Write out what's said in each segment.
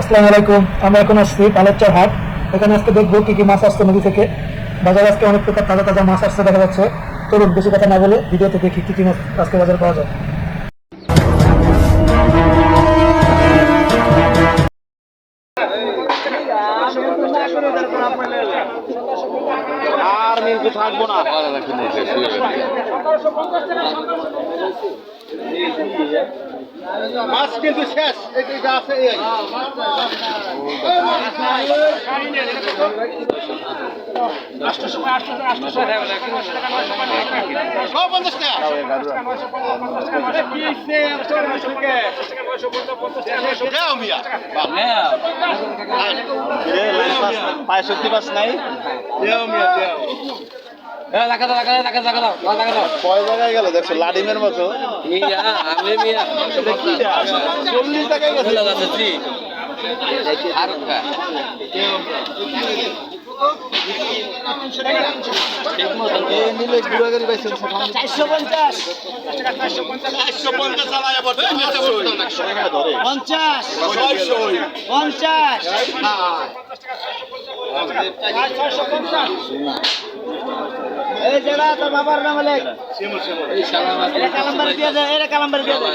আসসালামু আলাইকুম। আমরা এখন আসছি পালেরচর হাট। এখানে আজকে দেখব কি কি মাছ আসছে নদী থেকে। বাজারে আজকে অনেক প্রকার তাজা তাজা মাছ আসছে দেখা যাচ্ছে। চলুন বেশি কথা না বলে ভিডিওতে দেখি কি কি মাছ আজকে বাজারে পাওয়া যায়। আর মিলতে থাকব না। মাছ কিন্তু শেষ। এটা আছে এই। পায়ে শক্তি পাস নাই। দেও মিয়া দেও কয় জায়গায় গেল? দেখছ লাডিমের মতো? চল্লিশ টাকায় গেছে। চারশো পঞ্চাশ। পঞ্চাশ। এই জায়গা তোর বাবার নাম লেখ এটা কালাম্বার দিয়ে দে এটা কালাম্বার দিয়ে দে।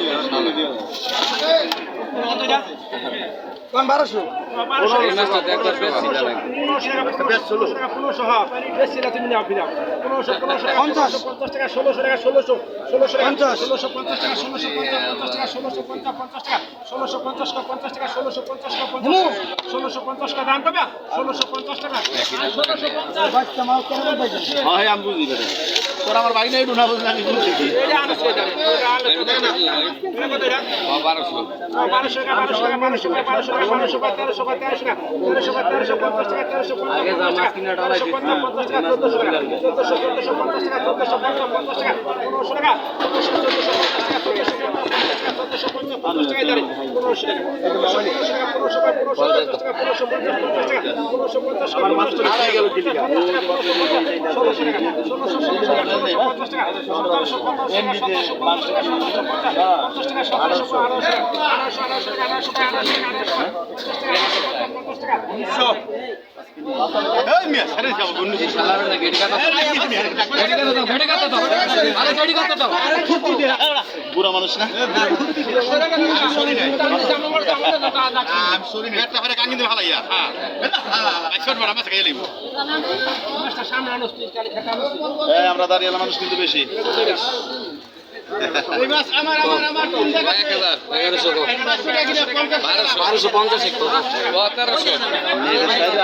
কোন বারোশো? পঞ্চাশ পঞ্চাশ বাচ্চা মাল কেন পাইছেন হ্যাঁ আমি বুঝি বেটা টাকা আমার বাইক নাই টাকা বুঝি আমি বুঝি আমার মাছ তো হারাই গেল কি লিগা এমনিতে মাছ এই মিয়া সারে যাব বন্ধু বুড়া মানুষ না আমি সরি নাই টাকা সরি নাই একটা টাকা পনেরোশো টাকা পনেরোশো টাকা পনেরোশো টাকা পনেরোশো খেয়ে লিব এই আমরা দাঁড়িয়ে মানুষ কিন্তু বেশি এই মাছ আমার আমার আমার কোন জায়গা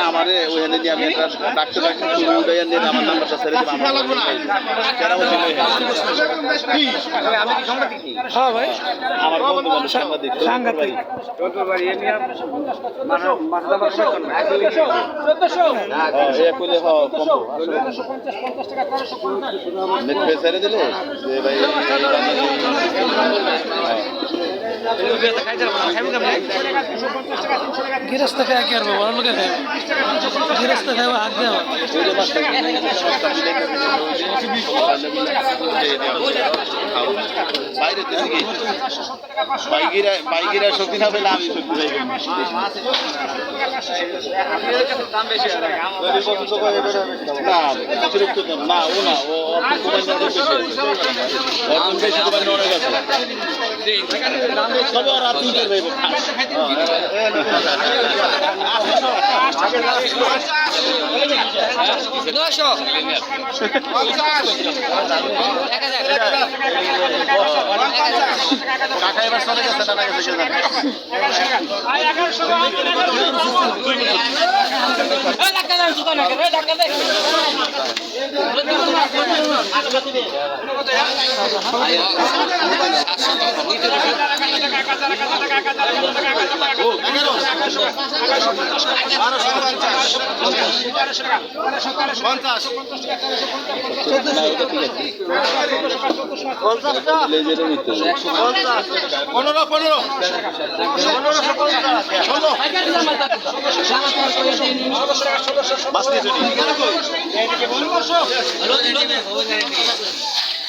আমারে ওখানে নিয়ে আমি একটা ডাক্তার ডাক্তার শুরু উঠাইয়া নিয়ে আমার নাম্বারটা ছেড়ে না। কেন হ্যাঁ ভাই। আমার বন্ধু বান্ধব সাংবাদিক সাংবাদিক কইলে হ কম নেট পে ছেড়ে দিলে যে ভাই গিরস্ত খায় কি করব বড় দেওয়া বাইকিরা শক্তি না পেলে আমি শক্তি না অতিরিক্ত না ও না ও আছে একদম অনেক আছে তবে আপনি করবে কাকা এবার চলে গেছে না গেছে কে জানে পঞ্চাশ পনেরো পনেরো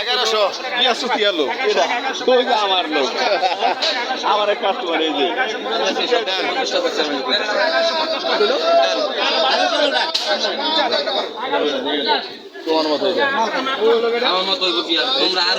এগারোশো কি আসছো কি আলো ওই যে আমার লোক আমার তোমার মতো তোমরা আর